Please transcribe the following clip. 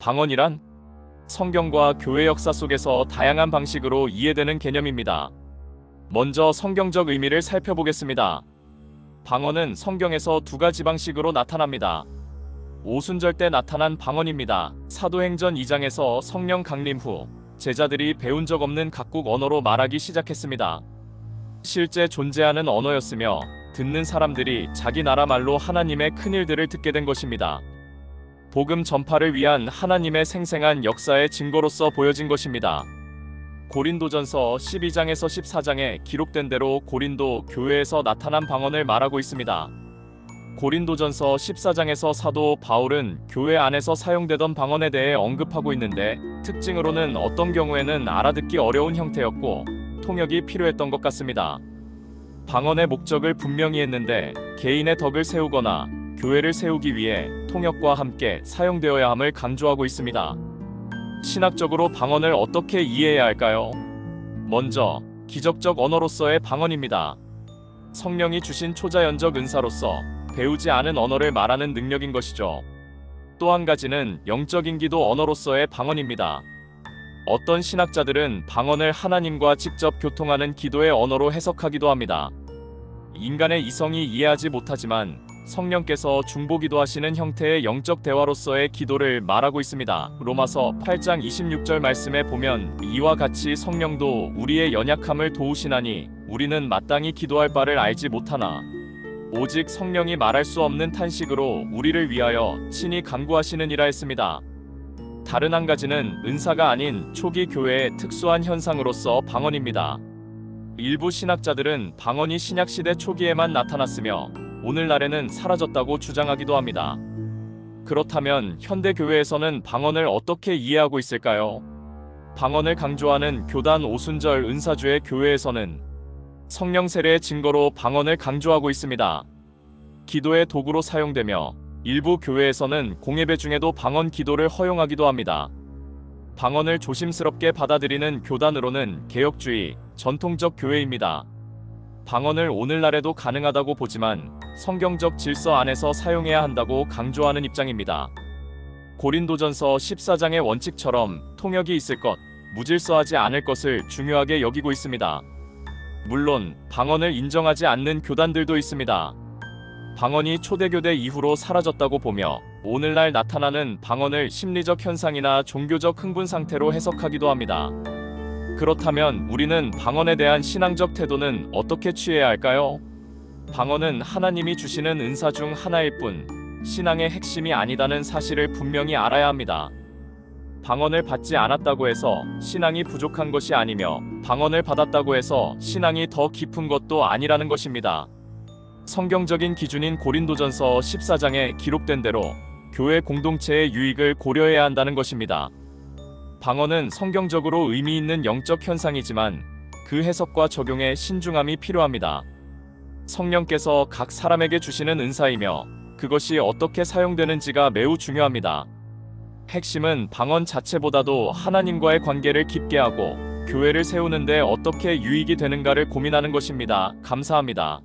방언이란 성경과 교회 역사 속에서 다양한 방식으로 이해되는 개념입니다. 먼저 성경적 의미를 살펴보겠습니다. 방언은 성경에서 두 가지 방식으로 나타납니다. 오순절 때 나타난 방언입니다. 사도행전 2장에서 성령 강림 후 제자들이 배운 적 없는 각국 언어로 말하기 시작했습니다. 실제 존재하는 언어였으며 듣는 사람들이 자기 나라 말로 하나님의 큰 일들을 듣게 된 것입니다. 복음 전파를 위한 하나님의 생생한 역사의 증거로서 보여진 것입니다. 고린도전서 12장에서 14장에 기록된 대로 고린도 교회에서 나타난 방언을 말하고 있습니다. 고린도전서 14장에서 사도 바울은 교회 안에서 사용되던 방언에 대해 언급하고 있는데 특징으로는 어떤 경우에는 알아듣기 어려운 형태였고 통역이 필요했던 것 같습니다. 방언의 목적을 분명히 했는데 개인의 덕을 세우거나 교회를 세우기 위해 통역과 함께 사용되어야 함을 강조하고 있습니다. 신학적으로 방언을 어떻게 이해해야 할까요? 먼저 기적적 언어로서의 방언입니다. 성령이 주신 초자연적 은사로서 배우지 않은 언어를 말하는 능력인 것이죠. 또 한 가지는 영적인 기도 언어로서의 방언입니다. 어떤 신학자들은 방언을 하나님과 직접 교통하는 기도의 언어로 해석하기도 합니다. 인간의 이성이 이해하지 못하지만 성령께서 중보기도 하시는 형태의 영적 대화로서의 기도를 말하고 있습니다. 로마서 8장 26절 말씀에 보면 이와 같이 성령도 우리의 연약함을 도우시나니 우리는 마땅히 기도할 바를 알지 못하나 오직 성령이 말할 수 없는 탄식으로 우리를 위하여 친히 간구하시느니라 했습니다. 다른 한 가지는 은사가 아닌 초기 교회의 특수한 현상으로서 방언입니다. 일부 신학자들은 방언이 신약 시대 초기에만 나타났으며 오늘날에는 사라졌다고 주장하기도 합니다. 그렇다면 현대 교회에서는 방언을 어떻게 이해하고 있을까요? 방언을 강조하는 교단 오순절 은사주의 교회에서는 성령 세례의 증거로 방언을 강조하고 있습니다. 기도의 도구로 사용되며 일부 교회에서는 공예배 중에도 방언 기도를 허용하기도 합니다. 방언을 조심스럽게 받아들이는 교단으로는 개혁주의, 전통적 교회입니다. 방언을 오늘날에도 가능하다고 보지만 성경적 질서 안에서 사용해야 한다고 강조하는 입장입니다. 고린도전서 14장의 원칙처럼 통역이 있을 것, 무질서하지 않을 것을 중요하게 여기고 있습니다. 물론 방언을 인정하지 않는 교단들도 있습니다. 방언이 초대교대 이후로 사라졌다고 보며 오늘날 나타나는 방언을 심리적 현상이나 종교적 흥분 상태로 해석하기도 합니다. 그렇다면 우리는 방언에 대한 신앙적 태도는 어떻게 취해야 할까요? 방언은 하나님이 주시는 은사 중 하나일 뿐 신앙의 핵심이 아니다는 사실을 분명히 알아야 합니다. 방언을 받지 않았다고 해서 신앙이 부족한 것이 아니며 방언을 받았다고 해서 신앙이 더 깊은 것도 아니라는 것입니다. 성경적인 기준인 고린도전서 14장에 기록된 대로 교회 공동체의 유익을 고려해야 한다는 것입니다. 방언은 성경적으로 의미 있는 영적 현상이지만 그 해석과 적용에 신중함이 필요합니다. 성령께서 각 사람에게 주시는 은사이며 그것이 어떻게 사용되는지가 매우 중요합니다. 핵심은 방언 자체보다도 하나님과의 관계를 깊게 하고 교회를 세우는데 어떻게 유익이 되는가를 고민하는 것입니다. 감사합니다.